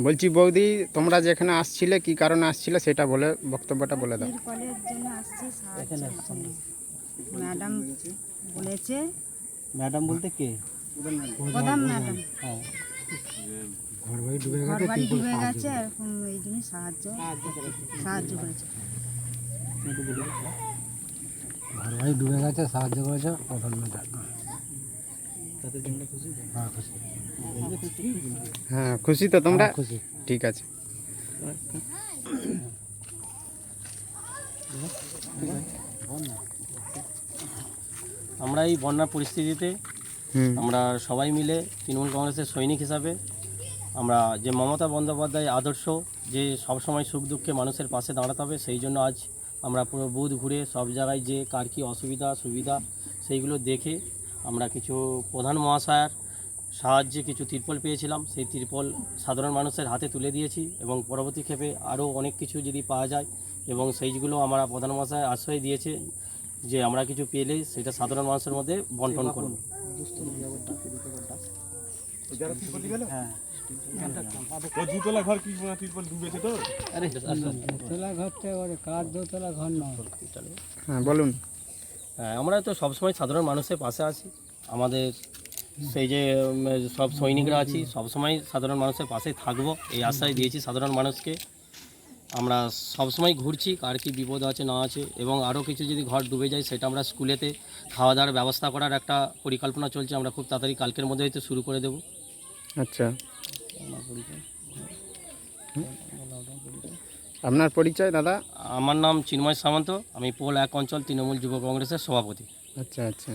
বলছি বৌদি তোমরা যেখানে আসছিলে কি কারণে আসছিলে সেটা বলে বক্তব্যটা বলে দাও। জন্য আসছি ম্যাডাম বলেছে। ম্যাডাম বলতে কে? প্রধান ম্যাডাম। হ্যাঁ। ঘর বাড়ি ডুবে গেছে এরকম এই জন্য সাহায্য সাহায্য করেছে। ঘর বাড়ি ডুবে গেছে সাহায্য করেছে প্রধান ম্যাডাম তাদের জন্য খুশি তো? হ্যাঁ খুশি। হ্যাঁ তো তোমরা? হ্যাঁ, খুশি। ঠিক আছে। আমরা এই বন্যার পরিস্থিতিতে আমরা সবাই মিলে তৃণমূল কংগ্রেসের সৈনিক হিসাবে আমরা যে মমতা বন্দ্যোপাধ্যায় আদর্শ যে সবসময় সুখ দুঃখে মানুষের পাশে দাঁড়াতে হবে সেই জন্য আজ আমরা পুরো বুথ ঘুরে সব জায়গায় যে কার কী অসুবিধা সুবিধা সেইগুলো দেখে আমরা কিছু প্রধান মহাশয়ার সাহায্যে কিছু তিরপল পেয়েছিলাম। সেই তিরপল সাধারণ মানুষের হাতে তুলে দিয়েছি এবং পরবর্তী ক্ষেপে আরও অনেক কিছু যদি পাওয়া যায় এবং সেইগুলো আমরা প্রধান মহাশয় আশ্রয় দিয়েছে যে আমরা কিছু পেলে সেটা সাধারণ মানুষের মধ্যে বন্টন করব। হ্যাঁ দুতলা ঘর কি ডুবেছে তো? আরে দোতলা ঘরটা ওর কার দোতলা ঘর নয়? হ্যাঁ বলুন। আমরা তো সবসময় সাধারণ মানুষের পাশে আছি। আমাদের সেই যে সব সৈনিকরা আছি সবসময় সাধারণ মানুষের পাশে থাকব। এই আশ্বাস দিয়েছি সাধারণ মানুষকে। আমরা সবসময় ঘুরছি কার কী বিপদ আছে না আছে এবং আরও কিছু যদি ঘর ডুবে যায় সেটা আমরা স্কুলেতে খাওয়া দাওয়ার ব্যবস্থা করার একটা পরিকল্পনা চলছে আমরা খুব তাড়াতাড়ি কালকের মধ্যে হয়তো শুরু করে দেবো। আচ্ছা। আপনার পরিচয় দাদা? আমার নাম চিন্ময় সামন্ত আমি পোল এক অঞ্চল তৃণমূল যুব কংগ্রেসের সভাপতি। আচ্ছা আচ্ছা।